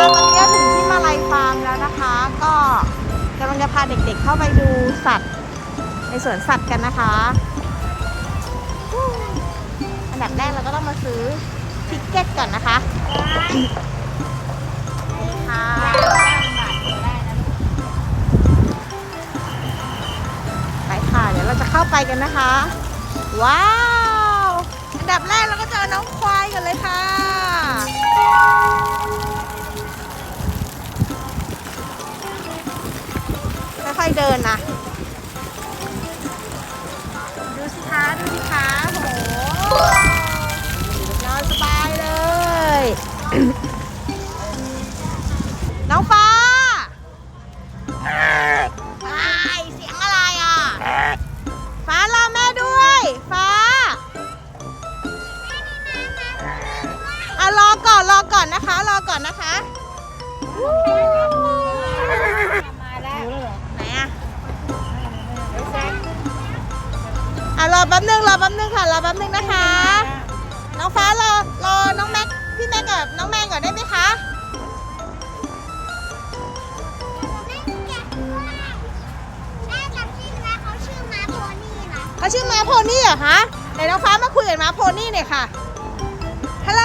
ตอนนี้ก็ถึงที่มาลัยฟาร์มแล้วนะคะ ก็กำลังจะพาเด็กๆเข้าไปดูสัตว์ ในสวนสัตว์กันนะคะ อันดับแรกเราก็ต้องมาซื้อทิกเก็ตก่อนนะคะนี่ค่ะไปค่ะ เดี๋ยวเราจะเข้าไปกันนะคะ ว้าว อันดับแรกเราก็เจอน้องควายกันเลยค่ะ ค่อยๆเดินนะ ดูสิคะ ดูสิคะ แป๊บนึงรอแป๊บนึงค่ะรอแป๊บนึงนะคะ น้องฟ้ารอรอน้องแม็กพี่แม็กกับน้องแมนก่อนได้ไหมคะแม่กับพี่นะเขาชื่อมาโพนี่นะเขาชื่อม้าโพนี่เหรอคะไหนน้องฟ้ามาคุยกับม้าโพนี่หน่อยค่ะฮัลโหล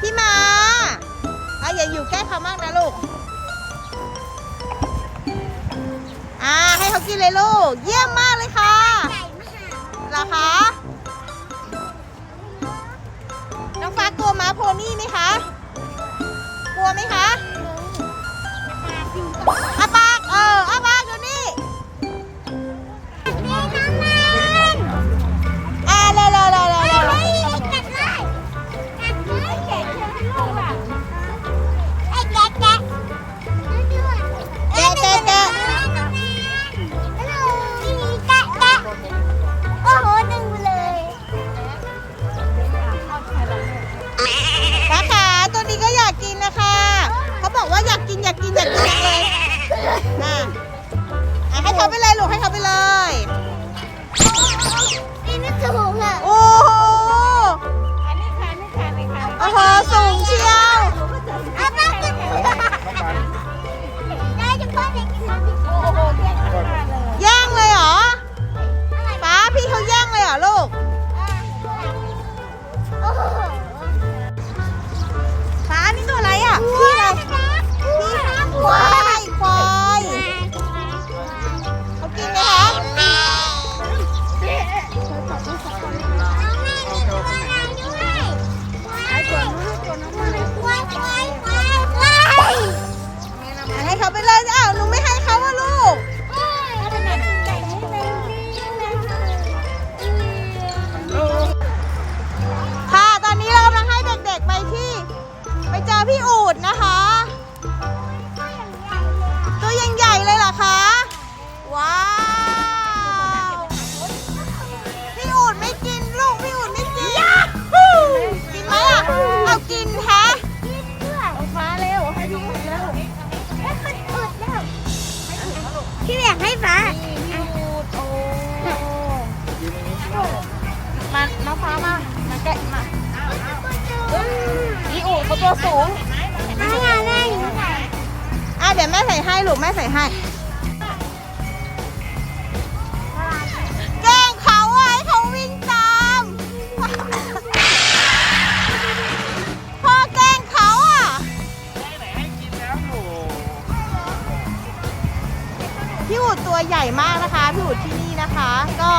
พี่ม้าอะอย่าอยู่ใกล้เขามากนะลูกอ่าให้เขากินเลยลูก เยี่ยมมากเลยค่ะ อคะ น้องฟ้ากลัวม้าโพนี่ไหมคะ กลัวไหมคะ อยู่กเตัวสูงไม่อยากได้หนูใส่อะเดี๋ยวแม่ใส่ให้ลูกแม่ใส่ให้แกล้งเขาอะให้เขาวิ่งตาม พ่อแกล้งเขาอะพี่อูดตัวใหญ่มากนะคะ พี่อูดที่นี่นะคะ ก็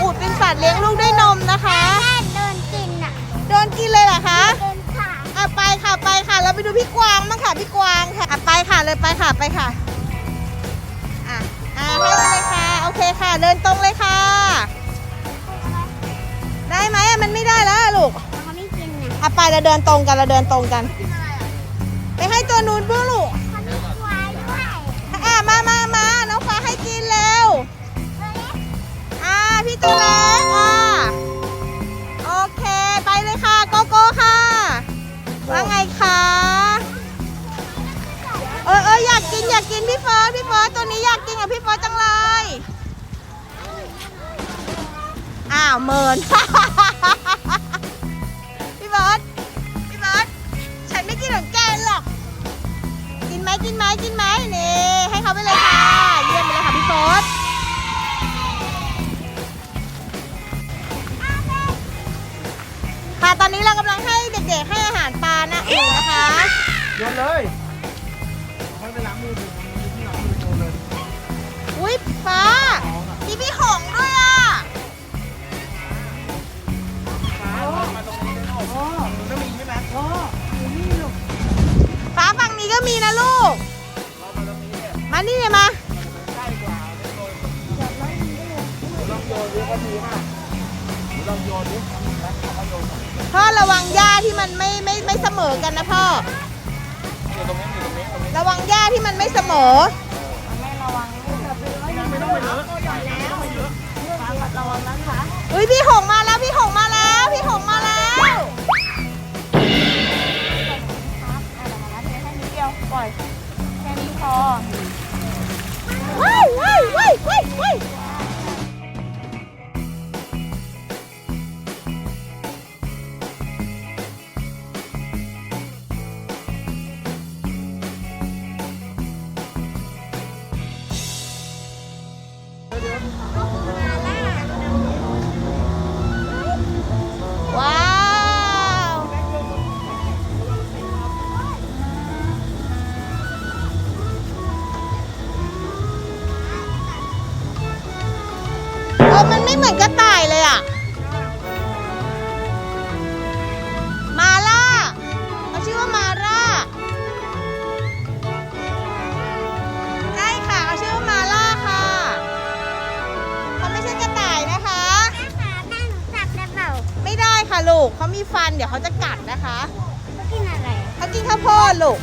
อูดเป็นสัตว์เลี้ยงลูกด้วยนมนะคะแม่โดนกินอะ โดนกินเล เราไปดูพี่กวางบ้างค่ะ พี่กวางค่ะอะไปค่ะเลยไปค่ะไปค่ะอะอะให้ไปเลยค่ะ โอเคค่ะ เดินตรงเลยค่ะ ได้ไหมอะมันไม่ได้แล้วอะลูกเขาไม่กินอะอะไปเราเดินตรงกันเราเดินตรงกันไปให้ตัวนู้นเพื่อลูก กินพี่เฟิร์สพี่เฟิร์สตัวนี้อยากกินกับพี่เฟิร์สจังเลย อ้าวเมิน พี่เฟิร์สพี่เฟิร์สฉันไม่กินของแกหรอก กินไหมกินไหมกินไหมนี่ให้เขาไปเลยค่ะเยี่ยมไปเลยค่ะพี่โฟสค่ะตอนนี้เรากำลังให้เด็กๆให้อาหารปลานะอยู่นะคะ โยนเลย ไม่ไปล้างมือถึงมีที่ล้างมือโยนเลยอุ้ยฟ้ามีพี่หงส์ด้วยอะมาตรงนี้เลยโอ้มันก็มีใช่ไหมโอ้ฟ้าฝั่งนี้ก็มีนะลูก เรามาตรงนี้เนี่ยมานี่เลยมาใกล้กว่าลองโยนดิก็ดีมากลองโยนดิแล้วเขาโยนก่อนพ่อระวังหญ้าที่มันไม่ไม่ไม่เสมอกันนะพ่อ อยู่ตรงนี้อยู่ตรงนี้ตรงนี้ระวังหญ้าที่มันไม่เสมอ ไม่ระวังลูกแบบนี้ไม่ต้องไปเยอะไม่ต้องไปเยอะระวังนะคะอุ้ยพี่หงส์มาแล้ว ว้ ดี๋ยวเขาจะกัดนะคะเขากินอะไรอะเขากินข้าวโพดลูก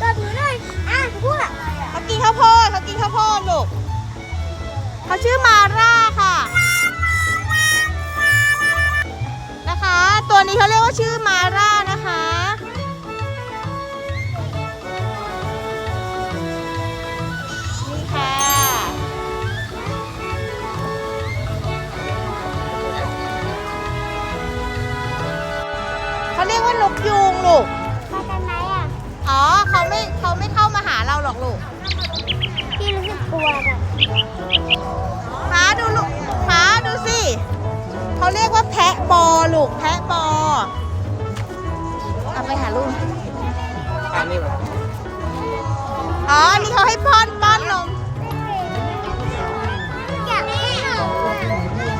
ตบหนูหน่อยอะพูดอะเขากินข้าวโพดเขากินข้าวโพดลูกเขาชื่อมาร่าค่ะ นะคะ ตัวนี้เขาเรียกว่าชื่อมาร่า ว่านกยูงลูก มาจากไหนอะ อ๋อเขาไม่เขาไม่เข้ามาหาเราหรอกลูกพี่รู้สึกกลัวแบบฟ้าดูลูกฟ้าดูสิ เขาเรียกว่าแพะบอลูกแพะบอเอาไปหาลูก อันนี้แบบอ๋อ นี่เขาให้ป้อนป้อนนมอยากให้หนูอะ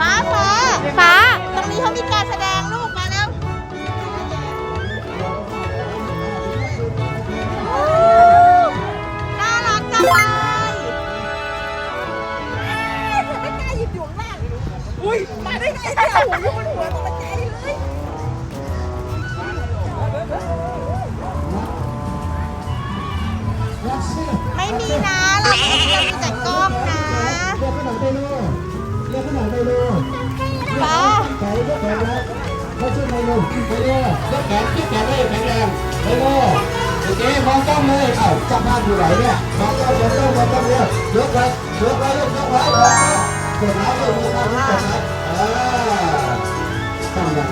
ฟ้าฟ้าฟ้า ตรงนี้เขามีการแสดง ได้ไงเนี่ยหัวอยู่บนหัวตกใจเลยไม่มีนะเราเรามีแต่กล้องนะเรียกขนมไปดูเรียกขนมไปดูฟ้าใส่ยกแขนแล้วเขาชื่อเมนูไปดูยกแขนยกแขนได้แข็งแรงไปดูโอเคมองกล้องเลยเอ้าจับบ้านอยู่ไหนเนี่ยมองกล้องมองกล้องมองกล้องเร็วยกไว้ยกไว้ยกยกไว้ยกไว้กดไลค์กดไลค์กดไลค์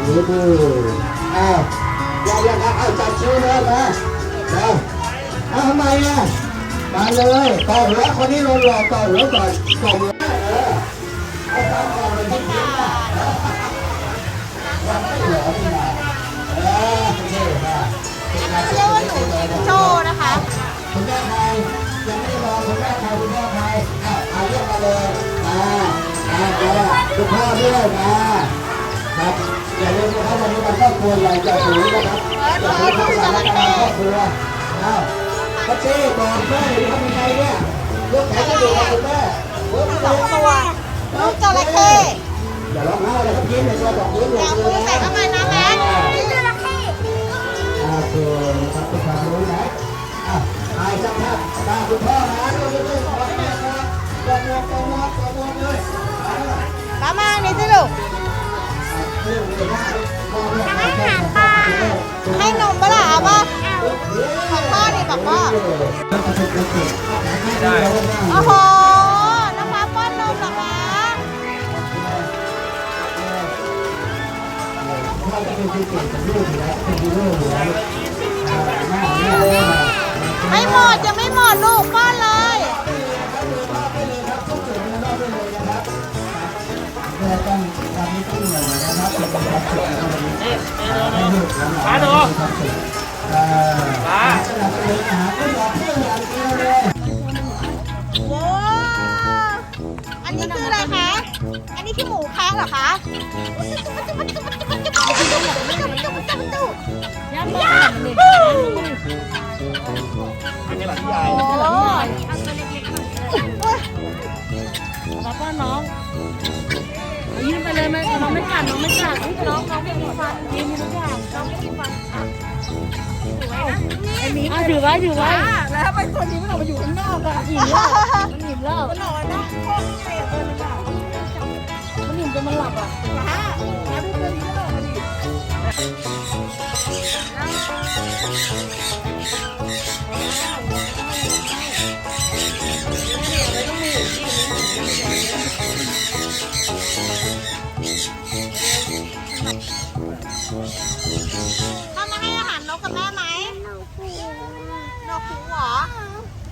อ่าต้องอย่างนี้ดูอ้าวย่าอย่าเอาจับชื่อเลยนะเร็วเอาทำไมอะมาเลยต่อหัวคนนี้รอรอต่อหัวก่อนต่อหัวเออเอาตามก่อนเลยที่เขียนมายังไม่เหลอนี่นะเออโอเคมาเป็นการเรียกว่าหนูจิงโจ้นะคะคุณแม่ใครยังไม่ได้รอคุณแม่ใครคุณพ่อใครอาเอาเรียกมาเลยมาอ่ามาคุณพ่อด้วยมา ครับวันนี้วันครอบครัวใหญ่ใจสูงนะครับอย่าลืมทำสารการครอบครัวอ้าวพัชชีบอกแม่หรือทำยังไงเนี่ยยกแขนกระดูกคุณแม่ยกสองตัวลูกจระเข้อย่าร้องไห้เลยครับยิ้มเลยตัวบอกยิ้มเลยเอามือใส่เข้ามานะแม็กนี่จระเข้โอเคนะครับเป็นความรู้นะอะตายจังครับตาคุณพ่อนะดูดูดูขอให้แม่ครับกดงกดงกดงเลยป้ามานี่สิลูก ให้อาหารปลาให้นมปะล่ะเอาป่ะบอกพ่อดิบอกพ่อได้โอ้โหน้ำฟ้าป้อนนมเหรอคะพ่อจะเป็นที่เก่งกับลูกอยู่แล้วเป็นฮีโร่อยู่แล้วแม่แม่เลยไม่หมดยังไม่หมดลูกป้อนเลย มสุขนะครับวันนี้นี่นี่ดูให้ดูลูกหลาดูมามสุขเอ่อมาสลับไปเลยหาไม่บอกเพื่อนอย่างเดียวเลยโว้อันนี้คืออะไรคะ อันนี้คือหมูค้งเหรอคะย่าบอกเด็กอันนี้หลังใหญ่แล้วก็น้อง ยื่นไปเลยไม่น้องไม่กัดน้องไม่กัดน้องน้องไม่มีฟันยืนมีทุกอย่างน้องไม่มีฟันอะถือไว้ถือไว้แล้วทำไมตัวนี้มันออกมาอยู่ข้างนอกอะหิมแล้วมันอิ่มแล้วมันนอนนะโคตรเสียตัวนึงอะมันอิ่มจนมันหลับอะนะแล้วดูตัวนี้มันออกมาดิ